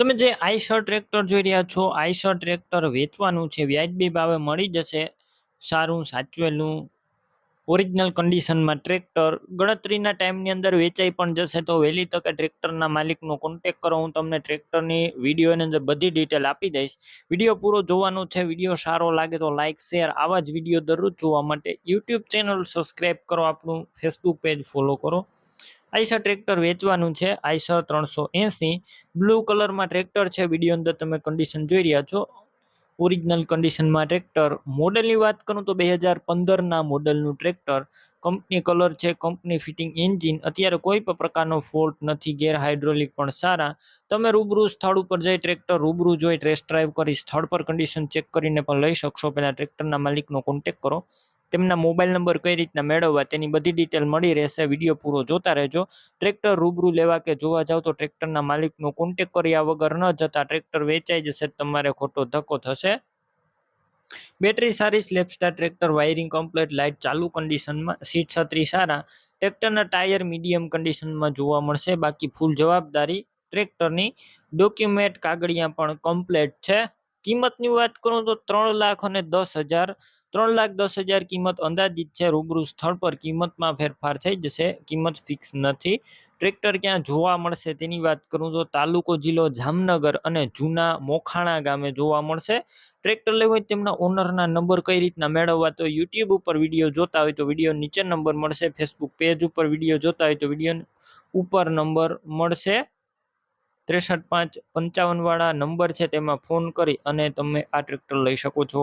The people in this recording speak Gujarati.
તમે જે આઈશર ટ્રેક્ટર જોઈ રહ્યા છો આઈશર ટ્રેક્ટર વેચવાનું છે, વ્યાજબી ભાવે મળી જશે, સારું, સાચવેલું ઓરિજિનલ કન્ડિશનમાં ટ્રેક્ટર ગણતરીના ટાઈમની અંદર વેચાઈ પણ જશે, તો વહેલી તકે ટ્રેક્ટરના માલિકનો કોન્ટેક કરો, હું તમને ટ્રેક્ટરની વિડીયોની અંદર બધી ડિટેલ આપી દઈશ. વીડિયો પૂરો જોવાનો છે, વીડિયો સારો લાગે તો લાઇક શેર આવા જ વીડિયો દરરોજ જોવા માટે યુટ્યુબ ચેનલ સબસ્ક્રાઈબ કરો, આપણું ફેસબુક પેજ ફોલો કરો. આઈસર ટ્રેક્ટર વેચવાનું છે, આઈસર ત્રણસો એંસી. બ્લુ કલરમાં ટ્રેક્ટર છે વીડિયો અંદર તમે કન્ડિશન જોઈ રહ્યા છો. ઓરિજિનલ કન્ડિશનમાં ટ્રેક્ટર. મોડલની વાત કરું તો બે હજાર પંદરના મોડલનું ટ્રેક્ટર. કંપની કલર છે કંપની ફિટિંગ એન્જિન અત્યારે કોઈ પણ પ્રકારનો ફોલ્ટ નથી, ગેર હાઇડ્રોલિક પણ સારા. તમે રૂબરૂ સ્થળ ઉપર જઈ ટ્રેક્ટર રૂબરૂ જોઈ ટ્રેસ ડ્રાઈવ કરી સ્થળ પર કન્ડિશન ચેક કરીને પણ લઈ શકશો. પહેલાં ટ્રેક્ટરના માલિકનો કોન્ટેક કરો. તેમના મોબાઈલ નંબર કઈ રીતના મેળવવા તેની બધી ડિટેલ મળી રહેશે. વીડિયો પૂરો જોતા રહેજો. ટ્રેક્ટર રૂબરૂ લેવા કે જોવા જાવ તો ટ્રેક્ટરના માલિકનો કોન્ટેક કર્યા વગર ન જતા ટ્રેક્ટર વેચાઈ જશે તમારે ખોટો ધક્કો થશે. બેટરી સારી સ્લેપસ્ટાર ટ્રેક્ટર, વાયરિંગ કમ્પ્લીટ લાઇટ ચાલુ કન્ડિશનમાં સીટ છત્રી સારા. ટ્રેક્ટરના ટાયર મીડિયમ કન્ડિશનમાં જોવા મળશે. બાકી ફૂલ જવાબદારી ટ્રેક્ટરની. ડોક્યુમેન્ટ કાગળિયા પણ કમ્પ્લેટ છે. કિંમતની વાત કરું તો ત્રણ લાખ અને દસ હજાર ત્રણ લાખ દસ હજાર કિંમત અંદાજિત છે. રૂબરૂ સ્થળ પર કિંમતમાં ફેરફાર થઈ જશે. કિંમત ફિક્સ નથી. ટ્રેક્ટર ક્યાં જોવા મળશે તેની વાત કરું તો તાલુકો જિલ્લો જામનગર અને જૂના મોખાણા ગામે જોવા મળશે. ટ્રેક્ટર લેવું હોય તેમના ઓનરના નંબર કઈ રીતના મેળવવા તો યુટ્યુબ ઉપર વીડિયો જોતા હોય તો વીડિયો નીચે નંબર મળશે. ફેસબુક પેજ ઉપર વીડિયો જોતા હોય તો વીડિયો ઉપર નંબર મળશે. ત્રેસઠ પાંચ પંચાવન વાળા નંબર છે, તેમાં ફોન કરી અને તમે આ ટ્રેક્ટર લઈ શકો છો.